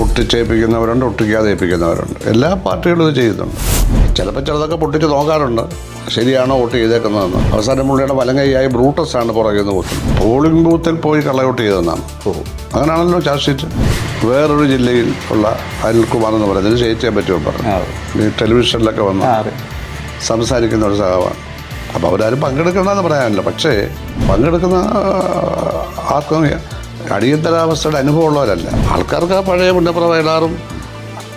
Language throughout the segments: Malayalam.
ഒട്ടിച്ചേൽപ്പിക്കുന്നവരുണ്ട് ഒട്ടിക്കാതെ ഏൽപ്പിക്കുന്നവരുണ്ട് എല്ലാ പാർട്ടികളും ഇത് ചെയ്യുന്നുണ്ട്. ചിലപ്പോൾ ചിലതൊക്കെ പൊട്ടിച്ച് നോക്കാറുണ്ട്. ശരിയാണോ വോട്ട് ചെയ്തേക്കുന്നതെന്ന്. അവസാനം പുള്ളിയുടെ വലങ്കൈയായി ബ്രൂട്ടസ് ആണ് പുറകിൽ നിന്ന് കുത്തുന്നത് പോളിംഗ് ബൂത്തിൽ പോയി കള്ളവോട്ട് ചെയ്തതെന്നാണ്. അങ്ങനെയാണല്ലോ ചാർജ് ഷീറ്റ്. വേറൊരു ജില്ലയിൽ ഉള്ള അനിൽകുമാർ എന്ന് പറയുന്നത് ജയിച്ചേ പറ്റുമോ പറഞ്ഞു. ഈ ടെലിവിഷനിലൊക്കെ വന്ന് സംസാരിക്കുന്ന ഒരു സഹവാണ് അപ്പോൾ അവരാരും പങ്കെടുക്കണമെന്ന് പറയാനില്ല. പക്ഷേ പങ്കെടുക്കുന്ന ആർക്കും അടിയന്തരാവസ്ഥയുടെ അനുഭവമുള്ളവരല്ല. ആൾക്കാർക്ക് ആ പഴയ മുന്നപ്പുറ വയലാറും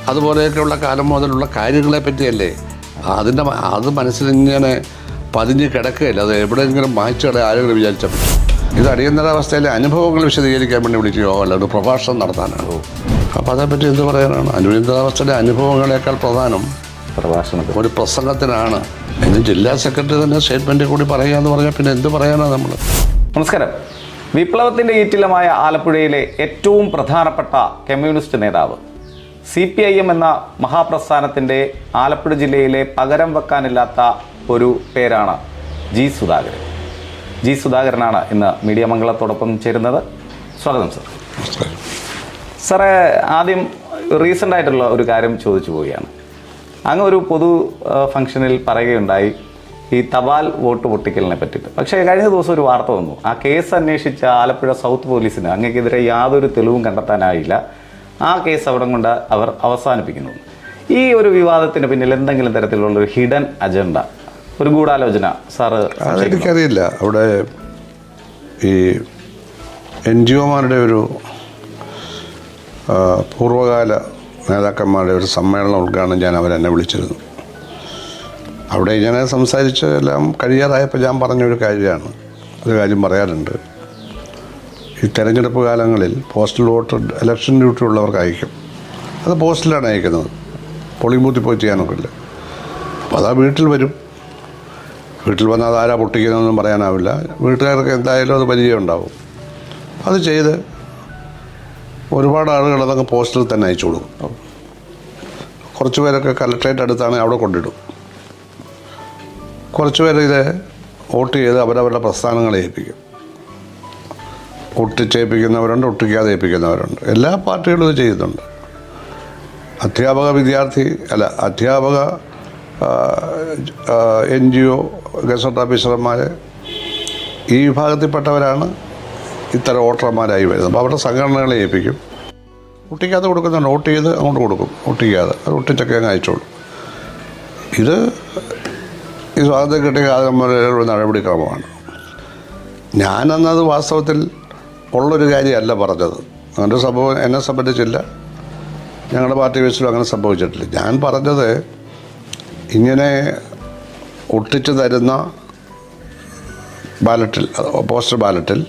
അതുപോലെയൊക്കെയുള്ള കാലം മുതലുള്ള കാര്യങ്ങളെ പറ്റിയല്ലേ അതിന്റെ അത് മനസ്സിലിങ്ങനെ പതിഞ്ഞ് കിടക്കുകയല്ല? അത് എവിടെയെങ്കിലും മായ്ച്ചുകളെ ആരെങ്കിലും വിചാരിച്ചാൽ ഇത് അടിയന്തരാവസ്ഥയിലെ അനുഭവങ്ങൾ വിശദീകരിക്കാൻ വേണ്ടി വിളിക്കുകയോ അല്ല ഒരു പ്രഭാഷണം നടത്താനാണ്? അപ്പോൾ അതേപ്പറ്റി എന്ത് പറയാനാണ്? അടിയന്തരാവസ്ഥയുടെ അനുഭവങ്ങളെക്കാൾ പ്രധാനം പ്രഭാഷണം ഒരു പ്രസംഗത്തിനാണ്. ഇന്ന് ജില്ലാ സെക്രട്ടറി തന്നെ സ്റ്റേറ്റ്മെന്റ് കൂടി പറയുക എന്ന് പറഞ്ഞാൽ പിന്നെ എന്ത് പറയാനാണ് നമ്മൾ നമസ്കാരം. വിപ്ലവത്തിന്റെ ഈറ്റിലമായ ആലപ്പുഴയിലെ ഏറ്റവും പ്രധാനപ്പെട്ട കമ്മ്യൂണിസ്റ്റ് നേതാവ്. സി പി ഐ എം എന്ന മഹാപ്രസ്ഥാനത്തിന്റെ ആലപ്പുഴ ജില്ലയിലെ പകരം വെക്കാനില്ലാത്ത ഒരു പേരാണ് ജി സുധാകരൻ. ജി സുധാകരനാണ് ഇന്ന് മീഡിയ മംഗളത്തോടൊപ്പം ചേരുന്നത്. സ്വാഗതം സർ. സാറേ ആദ്യം റീസെന്റ് ആയിട്ടുള്ള ഒരു കാര്യം ചോദിച്ചു പോവുകയാണ്. അങ്ങ് ഒരു പൊതു ഫംഗ്ഷനിൽ പറയുകയുണ്ടായി. ഈ തപാൽ വോട്ട് പൊട്ടിക്കലിനെ പറ്റിയിട്ട്. പക്ഷേ കഴിഞ്ഞ ദിവസം ഒരു വാർത്ത വന്നു. ആ കേസ് അന്വേഷിച്ച ആലപ്പുഴ സൗത്ത് പോലീസിന് അങ്ങേക്കെതിരെ യാതൊരു തെളിവും കണ്ടെത്താനായില്ല. ആ കേസ് അവിടെ കൊണ്ട് അവർ അവസാനിപ്പിക്കുന്നു. ഈ ഒരു വിവാദത്തിന് പിന്നിൽ എന്തെങ്കിലും തരത്തിലുള്ള ഒരു ഹിഡൻ അജണ്ട ഒരു ഗൂഢാലോചന സാറ് എനിക്കറിയില്ല അവിടെ ഈ എൻ ജി ഒമാരുടെ ഒരു പൂർവകാല പൂർവകാല നേതാക്കന്മാരുടെ ഒരു സമ്മേളനം ഉദ്ഘാടനം ഞാൻ അവരെന്നെ വിളിച്ചിരുന്നു. അവിടെ ഇങ്ങനെ സംസാരിച്ച് എല്ലാം കഴിയാറായപ്പോൾ ഞാൻ പറഞ്ഞൊരു കാര്യമാണ്. ഒരു കാര്യം പറയാറുണ്ട് ഈ തെരഞ്ഞെടുപ്പ് കാലങ്ങളിൽ പോസ്റ്റൽ വോട്ട് ഇലക്ഷൻ ഡ്യൂട്ടി ഉള്ളവർക്ക് അയക്കും. അത് പോസ്റ്റിലാണ് അയക്കുന്നത്. പോളിംഗ് ബൂത്തിൽ പോയി ചെയ്യാനൊക്കെ ഇല്ല അപ്പോൾ അതാ വീട്ടിൽ വരും. വീട്ടിൽ വന്നാൽ അതാരാ പൊട്ടിക്കുന്നതെന്നും പറയാനാവില്ല. വീട്ടുകാർക്ക് എന്തായാലും അത് പരിചയം ഉണ്ടാവും. അത് ചെയ്ത് ഒരുപാട് ആളുകൾ അതങ്ങ് പോസ്റ്റിൽ തന്നെ അയച്ചു കൊടുക്കും. കുറച്ച് പേരൊക്കെ കലക്ട്രേറ്റ് അടുത്താണ് അവിടെ കൊണ്ടിടും. കുറച്ച് പേര് ഇത് വോട്ട് ചെയ്ത് അവരവരുടെ പ്രസ്ഥാനങ്ങളെ ഏൽപ്പിക്കും. ഒട്ടിച്ചേൽപ്പിക്കുന്നവരുണ്ട് ഒട്ടിക്കാതെ ഏൽപ്പിക്കുന്നവരുണ്ട്. എല്ലാ പാർട്ടികളും ഇത് ചെയ്യുന്നുണ്ട്. അധ്യാപക വിദ്യാർത്ഥി അല്ല അധ്യാപക എൻ ജി ഒ ഗസറ്റ് ഓഫീസർമാർ ഈ വിഭാഗത്തിൽപ്പെട്ടവരാണ് ഇത്തരം വോട്ടർമാരായി വരുന്നത്. അപ്പോൾ അവരുടെ സംഘടനകളെ ഏൽപ്പിക്കും. ഒട്ടിക്കാതെ കൊടുക്കുന്നുണ്ട്. വോട്ട് ചെയ്ത് അങ്ങോട്ട് കൊടുക്കും. ഒട്ടിക്കാതെ. അത് ഒട്ടിച്ചൊക്കെ അങ്ങ് അയച്ചോളൂ. ഇത് ഈ സ്വാതന്ത്ര്യം കിട്ടിയ കാലം ഒരു നടപടിക്രമമാണ്. ഞാനെന്നത് വാസ്തവത്തിൽ ഉള്ളൊരു കാര്യമല്ല പറഞ്ഞത്. അങ്ങനെ സംഭവം എന്നെ സംബന്ധിച്ചില്ല. ഞങ്ങളുടെ പാർട്ടി ബേസിലും അങ്ങനെ സംഭവിച്ചിട്ടില്ല. ഞാൻ പറഞ്ഞത് ഇങ്ങനെ ഒട്ടിച്ചു തരുന്ന ബാലറ്റിൽ പോസ്റ്റർ ബാലറ്റിൽ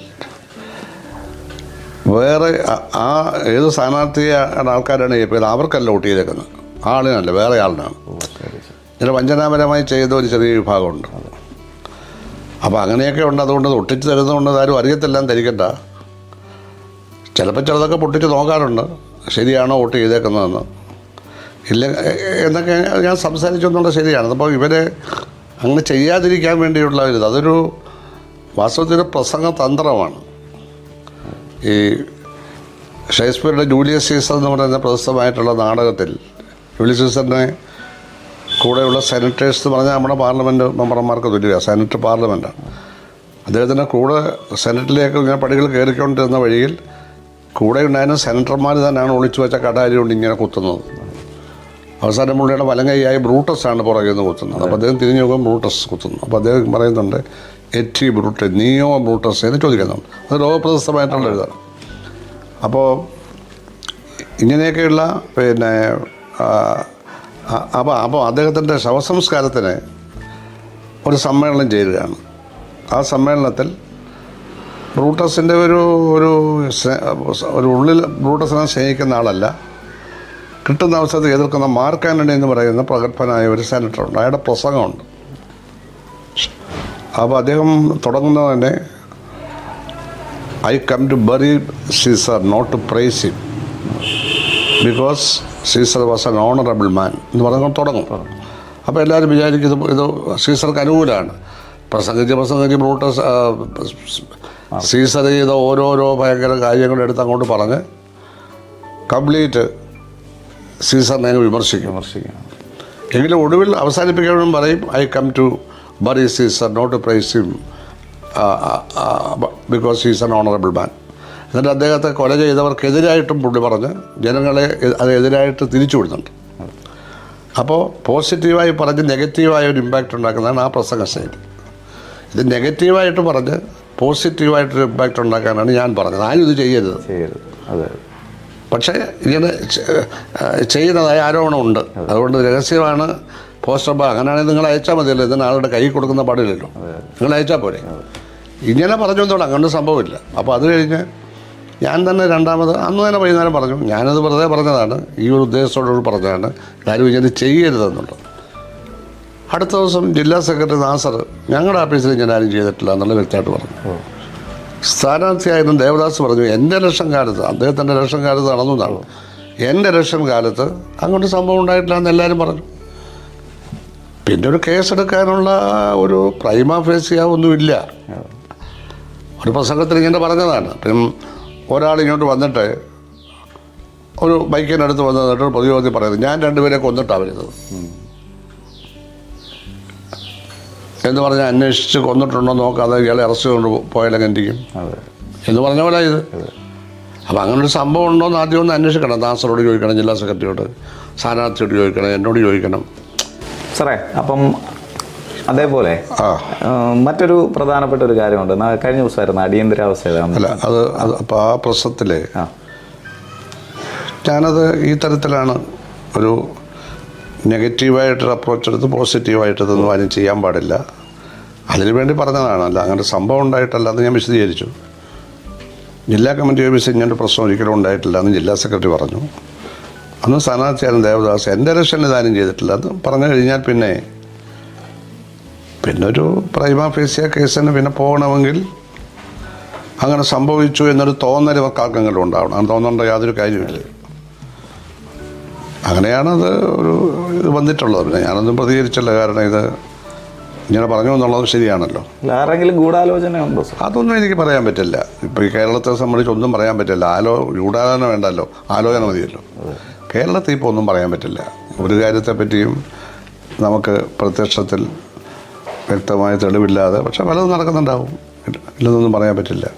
വേറെ ആ- ആ ഏത് സ്ഥാനാർത്ഥിയാണ് ആൾക്കാരാണ് ഏൽപ്പിക്കുന്നത് അവർക്കല്ല വോട്ട് ചെയ്തേക്കുന്നത്. ആളിനല്ല വേറെ ആളിനാണ്. ഇങ്ങനെ വഞ്ചനാപരമായി ചെയ്ത ഒരു ചെറിയ വിഭാഗമുണ്ട്. അപ്പോൾ അങ്ങനെയൊക്കെ ഉണ്ട്. അതുകൊണ്ട് ഒട്ടിച്ച് തരുന്നതുകൊണ്ട് ആരും അറിയത്തില്ല ധരിക്കണ്ട. ചിലപ്പോൾ ചിലതൊക്കെ പൊട്ടിച്ച് നോക്കാറുണ്ട്. ശരിയാണോ വോട്ട് ചെയ്തേക്കുന്നതെന്ന്. ഇല്ല എന്നൊക്കെ ഞാൻ സംസാരിച്ചു എന്നുള്ളത് ശരിയാണ്. അപ്പോൾ ഇവരെ അങ്ങനെ ചെയ്യാതിരിക്കാൻ വേണ്ടിയുള്ള ഒരു അതൊരു വാസ്തവത്തിൽ പ്രസംഗ തന്ത്രമാണ് ഈ ഷേക്സ്പിയറുടെ ജൂലിയസ് സീസർ എന്ന് പറയുന്ന പ്രശസ്തമായിട്ടുള്ള നാടകത്തിൽ ജൂലിയസ് സീസറിനെ കൂടെയുള്ള സെനറ്റേഴ്സ് എന്ന് പറഞ്ഞാൽ നമ്മുടെ പാർലമെന്റ് മെമ്പർമാർക്ക് തുല്യ സെനറ്റ് പാർലമെന്റാണ് അദ്ദേഹത്തിന്റെ കൂടെ സെനറ്റിലേക്ക് ഇങ്ങനെ പടികൾ കയറിക്കൊണ്ടിരുന്ന വഴിയിൽ കൂടെ ഉണ്ടായിരുന്ന സെനറ്റർമാർ തന്നെയാണ് ഒളിച്ചു വെച്ച കടാരി കൊണ്ട് ഇങ്ങനെ കുത്തുന്നത്. അവസാനം പുള്ളിയുടെ വലങ്കൈയായി ബ്രൂട്ടസ് ആണ് പുറകിൽ നിന്ന് കുത്തുന്നത്. അപ്പോൾ അദ്ദേഹം തിരിഞ്ഞു നോക്കുമ്പോൾ ബ്രൂട്ടസ് കുത്തുന്നു. അപ്പോൾ അദ്ദേഹം പറയുന്നുണ്ട് എറ്റി ബ്രൂട്ട് നിയോ ബ്രൂട്ടസ്? എന്ന് ചോദിക്കുന്നുണ്ട്. അത് ലോകപ്രശസ്തമായിട്ടുള്ള എഴുതാണ് അപ്പോൾ ഇങ്ങനെയൊക്കെയുള്ള പിന്നെ അപ്പോൾ അപ്പോൾ അദ്ദേഹത്തിന്റെ ശവസംസ്കാരത്തിന് ഒരു സമ്മേളനം ചെയ്യുകയാണ്. ആ സമ്മേളനത്തിൽ ബ്രൂട്ടസിന്റെ ഒരു ഒരു ഒരു ഉള്ളിൽ ബ്രൂട്ടസിനെ സ്നേഹിക്കുന്ന ആളല്ല. കിട്ടുന്ന അവസരത്തിൽ എതിർക്കുന്ന മാർക്ക് ആന്റണി എന്ന് പറയുന്ന പ്രഗത്ഭനായ ഒരു സെനറ്ററുണ്ട്. അയാളുടെ പ്രസംഗമുണ്ട്. അപ്പോൾ അദ്ദേഹം തുടങ്ങുന്നത് തന്നെ I come to bury Caesar not to praise him. Because Caesar was an honourable man എന്ന് പറഞ്ഞു തുടങ്ങും. അപ്പോൾ എല്ലാവരും വിചാരിക്കും ഇത് ഇത് സീസർക്ക് അനുകൂലമാണ്. പ്രസംഗിച്ച് പ്രസംഗിച്ച് ബ്രൂട്ടസ് സീസർ ചെയ്ത ഓരോരോ ഭയങ്കര കാര്യങ്ങൾ കാര്യങ്ങളെടുത്ത് അങ്ങോട്ട് പറഞ്ഞ് കംപ്ലീറ്റ് സീസറിനെ വിമർശിക്കും. വിമർശിക്കും. എങ്കിലും ഒടുവിൽ അവസാനിപ്പിക്കണം പറയും I come to bury Caesar not praise him because he's an honourable man എന്നിട്ട് അദ്ദേഹത്തെ കൊല ചെയ്തവർക്കെതിരായിട്ടും പുള്ളി പറഞ്ഞ് ജനങ്ങളെ അതെതിരായിട്ട് തിരിച്ചു വിടുന്നുണ്ട്. അപ്പോൾ പോസിറ്റീവായി പറഞ്ഞ് നെഗറ്റീവായ ഒരു ഇമ്പാക്റ്റ് ഉണ്ടാക്കുന്നതാണ് ആ പ്രസംഗ ശൈലി. ഇത് നെഗറ്റീവായിട്ട് പറഞ്ഞ് പോസിറ്റീവായിട്ടൊരു ഇമ്പാക്റ്റ് ഉണ്ടാക്കാനാണ് ഞാൻ പറഞ്ഞത്. ആരും ഇത് ചെയ്യരുത്. പക്ഷേ ഇങ്ങനെ ചെയ്യുന്നതായ ആരോപണമുണ്ട് അതുകൊണ്ട് രഹസ്യമാണ്. പോസ്റ്റർ ബാ അങ്ങനെയാണെങ്കിൽ നിങ്ങൾ അയച്ചാൽ മതിയല്ലോ. ഇതിന് ആളുടെ കൈ കൊടുക്കുന്ന പാടില്ലല്ലോ. നിങ്ങൾ അയച്ചാൽ പോരെ. ഇങ്ങനെ പറഞ്ഞു എന്നോട് അങ്ങനെ സംഭവമില്ല. അപ്പോൾ അത് കഴിഞ്ഞ് ഞാൻ തന്നെ രണ്ടാമത് അന്ന് തന്നെ വൈകുന്നേരം പറഞ്ഞു. ഞാനത് വെറുതെ പറഞ്ഞതാണ്. ഈ ഒരു ഉദ്ദേശത്തോടുകൂടി പറഞ്ഞതാണ്. കാര്യം ഇങ്ങനെ ചെയ്യരുതെന്നുണ്ട്. അടുത്ത ദിവസം ജില്ലാ സെക്രട്ടറി നാസർ ഞങ്ങളുടെ ഓഫീസിൽ ഞാൻ ആരും ചെയ്തിട്ടില്ല എന്നുള്ള വ്യക്തമായിട്ട് പറഞ്ഞു. സ്ഥാനാർത്ഥിയായിരുന്നു ദേവദാസ് പറഞ്ഞു എന്റെ ഇലക്ഷൻ കാലത്ത് അദ്ദേഹത്തിന്റെ ഇലക്ഷൻ കാലത്ത് നടന്നു നടന്നു എന്റെ ഇലക്ഷൻ കാലത്ത് അങ്ങോട്ട് സംഭവം ഉണ്ടായിട്ടില്ല എന്ന് എല്ലാവരും പറഞ്ഞു. പിന്നെ ഒരു കേസെടുക്കാനുള്ള ഒരു പ്രൈമ ഫേസിയ ഒന്നുമില്ല ഒരു പ്രസംഗത്തിൽ ഇങ്ങനെ പറഞ്ഞതാണ്. പിന്നെ ഒരാൾ ഇങ്ങോട്ട് വന്നിട്ട് ഒരു ബൈക്കിനടുത്ത് വന്ന് നിന്നിട്ട് ഒരു പ്രതിരോധി പറയുന്നത് ഞാൻ രണ്ടുപേരെ കൊന്നിട്ടാണ് വരുന്നത്. എന്ന് പറഞ്ഞാൽ അന്വേഷിച്ച് കൊന്നിട്ടുണ്ടോ നോക്കാതെ ഇയാളെ അറസ്റ്റ് കൊണ്ട് പോയാലെങ്ങനെ ഇരിക്കും എന്ന് പറഞ്ഞ പോലെ ഇത്. അപ്പോൾ അങ്ങനെ ഒരു സംഭവം ഉണ്ടോ എന്ന് ആദ്യം ഒന്ന് അന്വേഷിക്കണം. ദാസറോട് ചോദിക്കണം ജില്ലാ സെക്രട്ടറിയോട് സ്ഥാനാർത്ഥിയോട് ചോദിക്കണം എന്നോട് ചോദിക്കണം. സാറേ അപ്പം അതേപോലെ. മറ്റൊരു പ്രധാനപ്പെട്ട ഒരു കാര്യമുണ്ട്. കഴിഞ്ഞ ദിവസമായിരുന്നു അടിയന്തരാവസ്ഥ അല്ല അത് അത് അപ്പോൾ ആ പ്രശ്നത്തിൽ ഞാനത് ഈ തരത്തിലാണ് ഒരു നെഗറ്റീവായിട്ടൊരു അപ്രോച്ച് എടുത്ത് പോസിറ്റീവായിട്ടതൊന്നും ആരും ചെയ്യാൻ പാടില്ല. അതിനു വേണ്ടി പറഞ്ഞതാണ്. അല്ല അങ്ങനെ സംഭവം ഉണ്ടായിട്ടല്ല എന്ന് ഞാൻ വിശദീകരിച്ചു. ജില്ലാ കമ്മിറ്റി ഓഫീസിൽ ഇങ്ങനെ ഒരു പ്രശ്നം ഒരിക്കലും ഉണ്ടായിട്ടില്ല എന്ന് ജില്ലാ സെക്രട്ടറി പറഞ്ഞു. അന്ന് സ്ഥാനാർത്ഥിയാണ് ദേവദാസ് എന്റെ ഇലക്ഷൻ ഇതാരും ചെയ്തിട്ടില്ല എന്ന് പറഞ്ഞു കഴിഞ്ഞാൽ പിന്നെ പിന്നെ ഒരു പ്രൈമ ഫേസിയ കേസിന് പിന്നെ പോകണമെങ്കിൽ അങ്ങനെ സംഭവിച്ചു എന്നൊരു തോന്നൽ ആർക്കെങ്കിലും ഉണ്ടാവണം അങ്ങനെ തോന്നേണ്ട യാതൊരു കാര്യമില്ല അങ്ങനെയാണ് അത് ഒരു ഇത് വന്നിട്ടുള്ളത്. പിന്നെ ഞാനൊന്നും പ്രതികരിച്ചല്ല. കാരണം ഇത് ഇങ്ങനെ പറഞ്ഞു എന്നുള്ളത് ശരിയാണല്ലോ. അല്ല, ആരെങ്കിലും ഗൂഢാലോചന ഉണ്ടോ സാർ? അതൊന്നും എനിക്ക് പറയാൻ പറ്റില്ല. ഇപ്പോൾ ഈ കേരളത്തെ സംബന്ധിച്ച് ഒന്നും പറയാൻ പറ്റില്ല. ആലോ ഗൂഢാലോചന വേണ്ടല്ലോ. ആലോചന മതിയല്ലോ. കേരളത്തിൽ ഇപ്പോൾ ഒന്നും പറയാൻ പറ്റില്ല. ഒരു കാര്യത്തെ പറ്റിയും നമുക്ക് പ്രത്യക്ഷത്തിൽ വ്യക്തമായ തെളിവില്ലാതെ പക്ഷെ പലതും നടക്കുന്നുണ്ടാവും. ഇല്ലെന്നൊന്നും പറയാൻ പറ്റില്ല.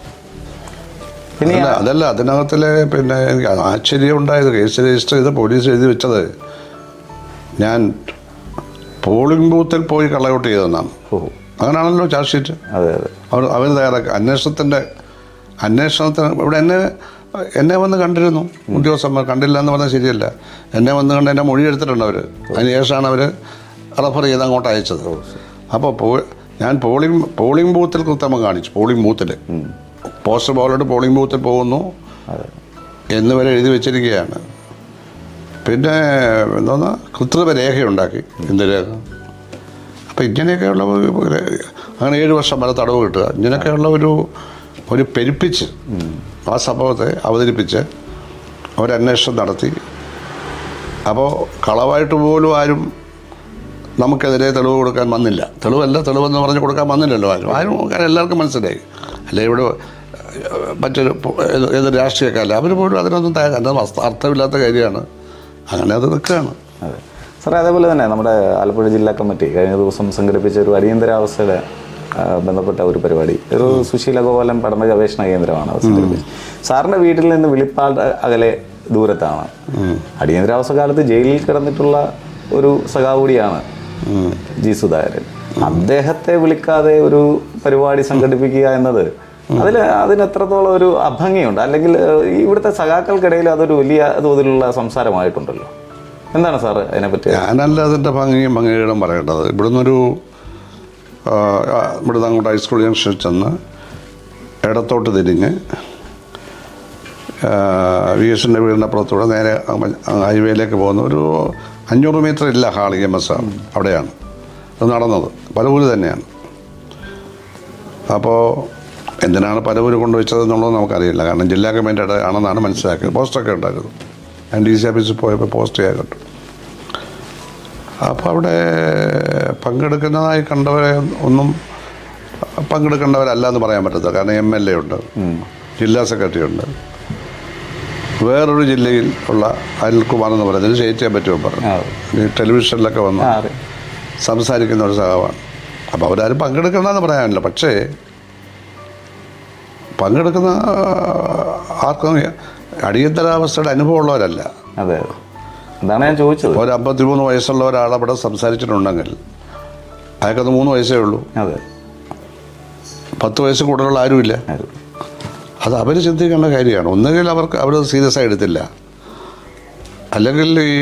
പിന്നെ അതല്ല അതിനകത്തിലെ പിന്നെ എനിക്ക് ആശ്ചര്യം ഉണ്ടായത് കേസ് രജിസ്റ്റർ ചെയ്ത് പോലീസ് എഴുതി വെച്ചത്. ഞാൻ പോളിംഗ് ബൂത്തിൽ പോയി കള്ളവോട്ട് ചെയ്തെന്നാണ് അങ്ങനെയാണല്ലോ ചാർജ് ഷീറ്റ്. അതെ അതെ. അവർ അവർ തയ്യാറാക്കി. അന്വേഷണത്തിന്റെ അന്വേഷണത്തിന് ഇവിടെ എന്നെ എന്നെ വന്ന് കണ്ടിരുന്നു. ഉദ്യോഗസ്ഥന്മാർ കണ്ടില്ല എന്ന് പറഞ്ഞാൽ ശരിയല്ല. എന്നെ വന്ന് കണ്ട് എന്റെ മൊഴി എടുത്തിട്ടുണ്ട് അവർ അതിന് ശേഷമാണ് അവർ റെഫർ ചെയ്ത് അങ്ങോട്ട് അയച്ചത്. അപ്പോൾ പോ ഞാൻ പോളിംഗ് പോളിംഗ് ബൂത്തിൽ കൃത്യമ കാണിച്ചു പോളിംഗ് ബൂത്തിൽ പോസ്റ്റർ ബോളോട് പോളിംഗ് ബൂത്തിൽ പോകുന്നു. എന്ന് വരെ എഴുതി വെച്ചിരിക്കുകയാണ്. പിന്നെ എന്താ കൃത്രിമ രേഖയുണ്ടാക്കി എന്ത് രേഖ? അപ്പം ഇങ്ങനെയൊക്കെയുള്ള അങ്ങനെ ഏഴ് വർഷം വരെ തടവ് കിട്ടുക. ഇങ്ങനെയൊക്കെയുള്ള ഒരു ഒരു പെരുപ്പിച്ച് ആ സംഭവത്തെ അവതരിപ്പിച്ച് ഒരന്വേഷണം നടത്തി. അപ്പോൾ കളവായിട്ട് പോലും ആരും നമുക്കെതിരെ തെളിവ് കൊടുക്കാൻ വന്നില്ല. തെളിവല്ല തെളിവെന്ന് പറഞ്ഞ് കൊടുക്കാൻ വന്നില്ലല്ലോ. ആരും ആരും എല്ലാവർക്കും മനസ്സിലായി. അല്ലെ ഇവിടെ മറ്റൊരു ഏത് രാഷ്ട്രീയക്കാരല്ല അവർ പോലും അതിനൊന്നും തയ്യാ അത് വസ്ത- അർത്ഥമില്ലാത്ത കാര്യമാണ്. അങ്ങനെ അത് നിൽക്കുകയാണ്. അതെ. സാറേ അതേപോലെ തന്നെ നമ്മുടെ ആലപ്പുഴ ജില്ലാ കമ്മിറ്റി കഴിഞ്ഞ ദിവസം സംഘടിപ്പിച്ച ഒരു അടിയന്തരാവസ്ഥയുടെ ബന്ധപ്പെട്ട ഒരു പരിപാടി. ഒരു സുശീല ഗോപാലൻ പഠന ഗവേഷണ കേന്ദ്രമാണ് സാറിന്റെ സംഘടിപ്പിച്ചത്. വീട്ടിൽ നിന്ന് വിളിപ്പാട് അകലെ ദൂരത്താണ്. അടിയന്തരാവസ്ഥ കാലത്ത് ജയിലിൽ കിടന്നിട്ടുള്ള ഒരു സഖാവ് കൂടിയാണ് ജി സുധാകരൻ. അദ്ദേഹത്തെ വിളിക്കാതെ ഒരു പരിപാടി സംഘടിപ്പിക്കുക എന്നത് അതിൽ അതിന് എത്രത്തോളം ഒരു അഭംഗിയുണ്ട്. അല്ലെങ്കിൽ ഇവിടുത്തെ സഖാക്കൾക്കിടയിൽ അതൊരു വലിയ തോതിലുള്ള സംസാരമായിട്ടുണ്ടല്ലോ. എന്താണ് സാറ് അതിനെപ്പറ്റി? ഞാനല്ല അതിന്റെ ഭംഗിയും ഭംഗികളും പറയേണ്ടത്. ഇവിടുന്നൊരു ഇവിടുന്ന് അങ്ങോട്ട് ഹൈസ്കൂൾ ജംഗ്ഷനിൽ ചെന്ന് ഇടത്തോട്ട് തിരിഞ്ഞ് വി എസിന്റെ വീടിന്റെ അപ്പുറത്തൂടെ നേരെ ഹൈവേയിലേക്ക് പോകുന്ന ഒരു അഞ്ഞൂറ് മീറ്റർ ഇല്ല ഹാൾ ഇ എം എസ് അവിടെയാണ്. അത് നടന്നത്. പലവൂര് തന്നെയാണ്. അപ്പോൾ എന്തിനാണ് പലവൂര് കൊണ്ടുവച്ചത് എന്നുള്ളത് നമുക്കറിയില്ല. കാരണം ജില്ലാ കമ്മിറ്റിയുടെ ആണെന്നാണ് മനസ്സിലാക്കിയത്. പോസ്റ്റൊക്കെ ഉണ്ടായിരുന്നു. ഞാൻ ഡി സി ഓഫീസിൽ പോയപ്പോൾ പോസ്റ്റ് ചെയ്യാൻ കണ്ടു അപ്പോൾ അവിടെ പങ്കെടുക്കുന്നതായി കണ്ടവരെ ഒന്നും പങ്കെടുക്കേണ്ടവരല്ല എന്ന് പറയാൻ പറ്റത്തില്ല. കാരണം എം എൽ എ ഉണ്ട്. ജില്ലാ സെക്രട്ടറി ഉണ്ട്. വേറൊരു ജില്ലയിൽ ഉള്ള അനിൽകുമാർ എന്ന് പറയുന്നത് സ്റ്റേറ്റ് പറ്റുമോ പറഞ്ഞു. ടെലിവിഷനിലൊക്കെ വന്ന്. സംസാരിക്കുന്ന ഒരു സഹാവാണ് അപ്പോൾ അവരാരും പങ്കെടുക്കണമെന്ന് പറയാനില്ല. പക്ഷേ പങ്കെടുക്കുന്ന ആർക്കും അടിയന്തരാവസ്ഥയുടെ അനുഭവമുള്ളവരല്ല. ഉള്ളവരല്ല അതെ. അതാണ് ഞാൻ ചോദിച്ചത്. ഒരു അമ്പത്തിമൂന്ന് വയസ്സുള്ള ഒരാൾ അവിടെ സംസാരിച്ചിട്ടുണ്ടെങ്കിൽ അയാൾക്കത് മൂന്ന് വയസ്സേ ഉള്ളൂ. അതെ. പത്ത് വയസ്സ് കൂടുതലുള്ള ആരുമില്ല. അതെ. അവർ ചിന്തിക്കേണ്ട കാര്യമാണ്. ഒന്നുകിൽ അവർക്ക് അവർ സീരിയസ് ആയി എടുത്തില്ല. അല്ലെങ്കിൽ ഈ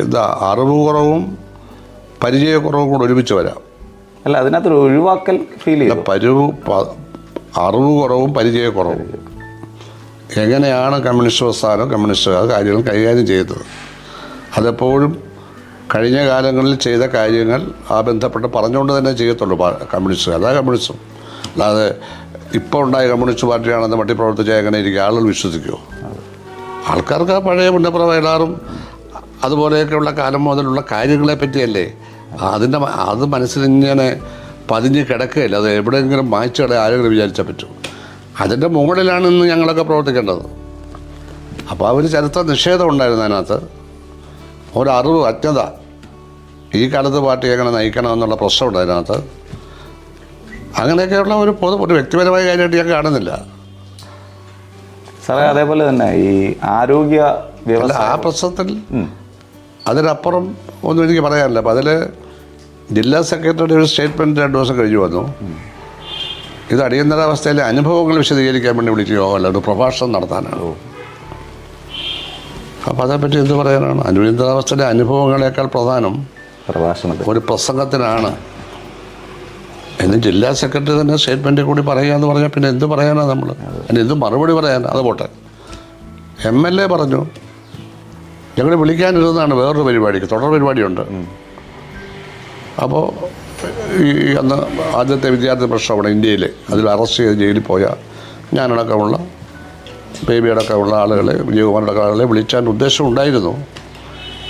ഇതാ അറിവ് കുറവും പരിചയക്കുറവും കൂടെ ഒരുമിച്ച് വരാം. അല്ല അതിനകത്തൊരു ഒഴിവാക്കൽ ഫീൽ ചെയ്യുക പരിവ് അറിവ് കുറവും പരിചയക്കുറവും. എങ്ങനെയാണ് കമ്മ്യൂണിസ്റ്റ് പ്രസ്ഥാനം കമ്മ്യൂണിസ്റ്റുകാർ കാര്യങ്ങൾ കൈകാര്യം ചെയ്തത്? അതെപ്പോഴും കഴിഞ്ഞ കാലങ്ങളിൽ ചെയ്ത കാര്യങ്ങൾ ആ ബന്ധപ്പെട്ട് പറഞ്ഞുകൊണ്ട് തന്നെ ചെയ്യത്തുള്ളൂ കമ്മ്യൂണിസ്റ്റ് കമ്മ്യൂണിസ്റ്റുകാർ അതാ കമ്മ്യൂണിസം അല്ലാതെ ഇപ്പോൾ ഉണ്ടായ കമ്മ്യൂണിസ്റ്റ് പാർട്ടിയാണെന്ന് മട്ടി പ്രവർത്തിച്ചാൽ എങ്ങനെ ഇരിക്കും ആളുകൾ വിശ്വസിക്കുമോ ആൾക്കാർക്ക് ആ പഴയ മുന്നപ്പുറ വയലാറും അതുപോലെയൊക്കെയുള്ള കാലം മുതലുള്ള കാര്യങ്ങളെ പറ്റിയല്ലേ? അതിന്റെ അത് മനസ്സിലിങ്ങനെ പതിഞ്ഞ് കിടക്കുകയില്ല? അത് എവിടെയെങ്കിലും മായ്ച്ചു കളയാൻ ആരെങ്കിലും വിചാരിച്ചാൽ പറ്റും. അതിന്റെ മുകളിലാണ് ഇന്ന് ഞങ്ങളൊക്കെ പ്രവർത്തിക്കേണ്ടത്. അപ്പോൾ അവർ ചരിത്ര നിഷേധം ഉണ്ടായിരുന്നു അതിനകത്ത്. ഒരറിവ് അജ്ഞത. ഈ കാലത്ത് പാർട്ടി എങ്ങനെ നയിക്കണം എന്നുള്ള പ്രശ്നമുണ്ട് അതിനകത്ത്. അങ്ങനെയൊക്കെയുള്ള ഒരു പൊതു ഒരു വ്യക്തിപരമായ കാര്യമായിട്ട് ഞാൻ കാണുന്നില്ല. സാറേ അതേപോലെ തന്നെ ഈ ആരോഗ്യ വ്യവസ്ഥ ആ പ്രശ്നത്തിൽ അതിനപ്പുറം ഒന്നും എനിക്ക് പറയാനില്ല. അപ്പം അതിൽ ജില്ലാ സെക്രട്ടറിയുടെ ഒരു സ്റ്റേറ്റ്മെന്റ് രണ്ട് ദിവസം കഴിഞ്ഞു വന്നു. ഇത് അടിയന്തരാവസ്ഥയിലെ അനുഭവങ്ങൾ വിശദീകരിക്കാൻ വേണ്ടി വിളിക്കുകയോ അല്ല ഒരു പ്രഭാഷണം നടത്താനാണ്? അപ്പോൾ അതേപ്പറ്റി എന്ത് പറയാനാണ്? അടിയന്തരാവസ്ഥയിലെ അനുഭവങ്ങളെക്കാൾ പ്രധാനം പ്രഭാഷണത്തിൽ. ഒരു പ്രസംഗത്തിനാണ് എന്ന് ജില്ലാ സെക്രട്ടറി തന്നെ സ്റ്റേറ്റ്മെന്റ് കൂടി പറയുക എന്ന് പറഞ്ഞാൽ പിന്നെ എന്ത് പറയാനാണ് നമ്മൾ അതിന് എന്ത് മറുപടി പറയാൻ അത് പോട്ടെ. എം എൽ എ പറഞ്ഞു ഞങ്ങൾ വിളിക്കാനിരുന്നതാണ് വേറൊരു പരിപാടിക്ക് തുടർ പരിപാടിയുണ്ട്. അപ്പോൾ ഈ അന്ന് ആദ്യത്തെ വിദ്യാർത്ഥി പ്രശ്നമാണ് ഇന്ത്യയിൽ അതിൽ അറസ്റ്റ് ചെയ്ത് ജയിലിൽ പോയ ഞാനടക്കമുള്ള ബേബി അടക്കമുള്ള ആളുകളെ വിജയകുമാരടക്കം ആളുകളെ വിളിച്ചാൻ ഉദ്ദേശം ഉണ്ടായിരുന്നു.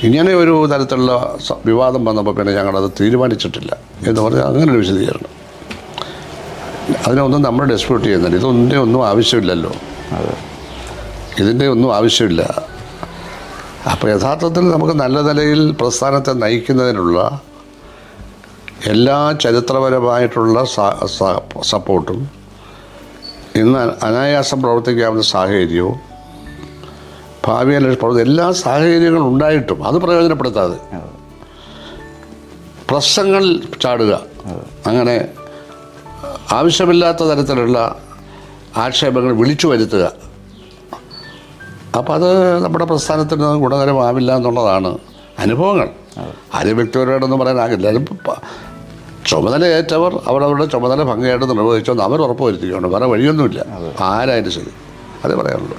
ഇങ്ങനെ ഒരു തരത്തിലുള്ള വിവാദം വന്നപ്പോൾ പിന്നെ ഞങ്ങളത് തീരുമാനിച്ചിട്ടില്ല എന്ന് പറഞ്ഞാൽ അങ്ങനെ ഒരു വിശദീകരണം. അതിനൊന്നും നമ്മൾ ഡിസ്പ്യൂട്ട് ചെയ്യുന്നില്ല. ഇതൊന്നും ഒന്നും ആവശ്യമില്ലല്ലോ. ഇതിന്റെ ഒന്നും ആവശ്യമില്ല. അപ്പോൾ യഥാർത്ഥത്തിൽ നമുക്ക് നല്ല നിലയിൽ പ്രസ്ഥാനത്തെ നയിക്കുന്നതിനുള്ള എല്ലാ ചരിത്രപരമായിട്ടുള്ള സപ്പോർട്ടും ഇന്ന് അനായാസം പ്രവർത്തിക്കാവുന്ന സാഹചര്യവും ഭാവിയിൽ എല്ലാ സാഹചര്യങ്ങളും ഉണ്ടായിട്ടും അത് പ്രയോജനപ്പെടുത്താതെ പ്രശ്നങ്ങൾ ചാടുക. അങ്ങനെ ആവശ്യമില്ലാത്ത തരത്തിലുള്ള ആക്ഷേപങ്ങൾ വിളിച്ചു വരുത്തുക. അപ്പോൾ അത് നമ്മുടെ പ്രസ്ഥാനത്തിന് ഗുണകരമാവില്ല എന്നുള്ളതാണ് അനുഭവങ്ങൾ. ആരും വ്യക്തിപരമായിട്ടൊന്നും പറയാനാകില്ല. ചുമതല ഏറ്റവർ അവരവരുടെ ചുമതല ഭംഗിയായിട്ട് നിർവഹിച്ചെന്ന് അവർ ഉറപ്പ് വരുത്തിക്കുകയാണ് വേറെ വഴിയൊന്നുമില്ല. ആരായാലും ശരി. അതേ പറയാനുള്ളൂ.